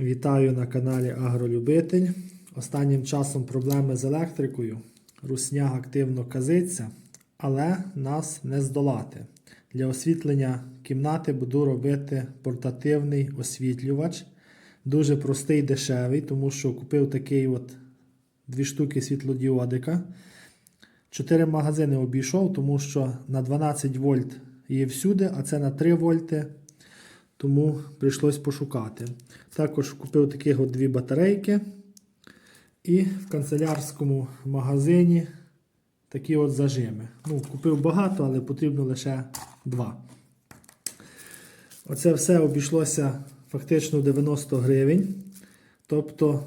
Вітаю на каналі Агролюбитель. Останнім часом проблеми з електрикою. Русняг активно казиться, але нас не здолати. Для освітлення кімнати буду робити портативний освітлювач. Дуже простий, дешевий, тому що купив такий от дві штуки світлодіодика. Чотири магазини обійшов, тому що на 12 вольт є всюди, а це на 3 вольти. Тому прийшлось пошукати. Також купив таких от дві батарейки. І в канцелярському магазині такі от зажими. Ну, купив багато, але потрібно лише два. Оце все обійшлося фактично 90 гривень. Тобто,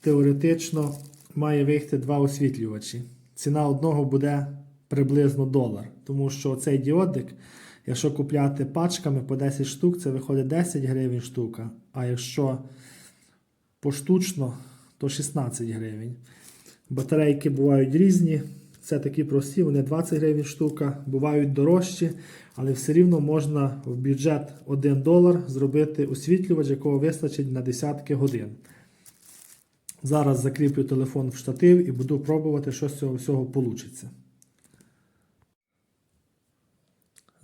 теоретично має вийти два освітлювачі. Ціна одного буде приблизно долар. Тому що цей діодик, якщо купляти пачками по 10 штук, це виходить 10 гривень штука. А якщо поштучно, то 16 гривень. Батарейки бувають різні. Це такі прості, вони 20 гривень штука, бувають дорожчі, але все рівно можна в бюджет 1 долар зробити освітлювач, якого вистачить на десятки годин. Зараз закріплю телефон в штатив і буду пробувати, що з цього всього вийде.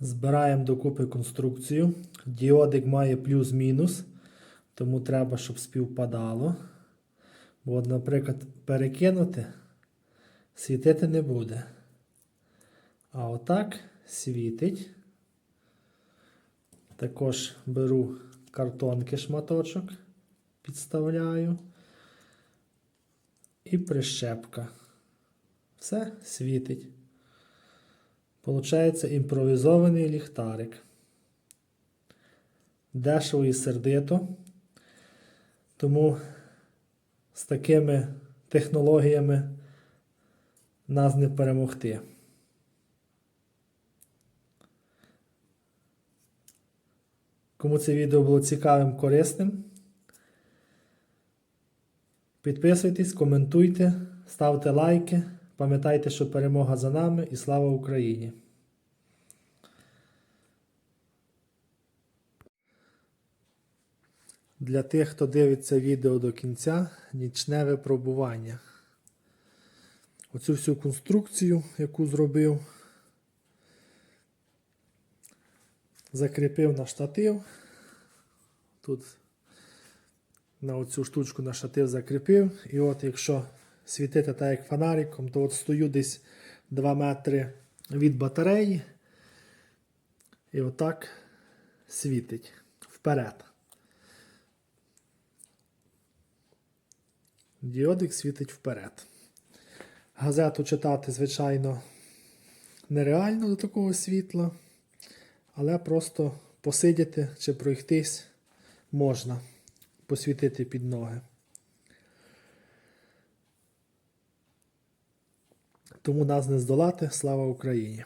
Збираємо докупи конструкцію. Діодик має плюс-мінус, тому треба, щоб співпадало. Бо, наприклад, перекинути світити не буде. А отак світить. Також беру картонки шматочок, підставляю. І прищепка. Все світить. Получається імпровізований ліхтарик. Дешево і сердито. Тому з такими технологіями нас не перемогти. Кому це відео було цікавим, корисним, підписуйтесь, коментуйте, ставте лайки. Пам'ятайте, що перемога за нами і слава Україні! Для тих, хто дивиться відео до кінця, нічне випробування. Оцю всю конструкцію, яку зробив, закріпив на штатив. Тут на оцю штучку на штатив закріпив. І от якщо світити так як фонариком, то от стою десь 2 метри від батареї. І отак світить вперед. Діодик світить вперед. Газету читати, звичайно, нереально до такого світла, але просто посидіти чи пройтись можна, посвітити під ноги. Тому нас не здолати. Слава Україні!